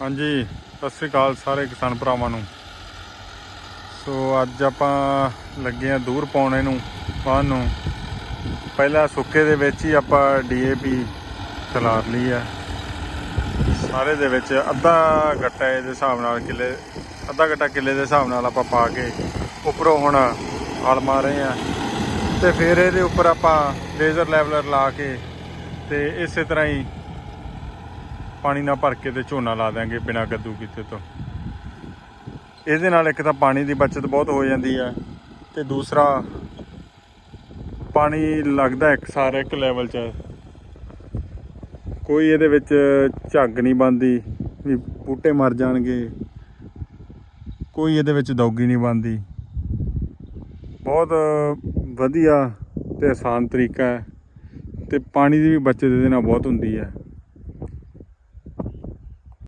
ਹਾਂਜੀ, ਸਤਿ ਸ੍ਰੀ ਅਕਾਲ ਸਾਰੇ ਕਿਸਾਨ ਭਰਾਵਾਂ ਨੂੰ। ਸੋ ਅੱਜ ਆਪਾਂ ਲੱਗੇ ਆ ਦੂਰ ਪਾਉਣੇ ਨੂੰ ਪਾਉਣ ਨੂੰ। ਪਹਿਲਾਂ ਸੁੱਕੇ ਦੇ ਵਿੱਚ ਹੀ ਆਪਾਂ ਡੀਏਪੀ ਚਲਾਰ ਲਈ ਆ ਸਾਰੇ ਦੇ ਵਿੱਚ ਅੱਧਾ ਗੱਟਾ ਇਹਦੇ ਹਿਸਾਬ ਨਾਲ ਕਿੱਲੇ, ਅੱਧਾ ਗੱਟਾ ਕਿੱਲੇ ਦੇ ਹਿਸਾਬ ਨਾਲ ਆਪਾਂ ਪਾ ਕੇ ਉੱਪਰੋਂ ਹੁਣ ਹਲ ਮਾਰ ਰਹੇ ਆ ਤੇ ਫਿਰ ਇਹਦੇ ਉੱਪਰ ਆਪਾਂ ਲੇਜ਼ਰ ਲੈਵਲਰ ਲਾ ਕੇ ਤੇ ਇਸੇ ਤਰ੍ਹਾਂ ਹੀ ਪਾਣੀ ਨਾਲ ਭਰ ਕੇ ਤੇ ਝੋਨਾ ਲਾ ਦਾਂਗੇ ਬਿਨਾਂ ਕੱਦੂ ਕੀਤੇ ਤੋਂ। ਇਹਦੇ ਨਾਲ ਇੱਕ ਤਾਂ ਪਾਣੀ ਦੀ ਬਚਤ ਬਹੁਤ ਹੋ ਜਾਂਦੀ ਹੈ ਤੇ ਦੂਸਰਾ ਪਾਣੀ ਲੱਗਦਾ ਇੱਕ ਸਾਰ ਇੱਕ ਲੈਵਲ 'ਚ। ਕੋਈ ਇਹਦੇ ਵਿੱਚ ਝੱਗ ਨਹੀਂ ਬੰਦੀ ਵੀ ਬੂਟੇ ਮਰ ਜਾਣਗੇ। ਕੋਈ ਇਹਦੇ ਵਿੱਚ ਦੌਗੀ ਨਹੀਂ ਬੰਦੀ ਬਹੁਤ ਵਧੀਆ ਤੇ ਆਸਾਨ ਤਰੀਕਾ ਹੈ ਤੇ ਪਾਣੀ ਦੀ ਵੀ ਬਚਤ ਇਹਦੇ ਨਾਲ ਬਹੁਤ ਹੁੰਦੀ ਹੈ।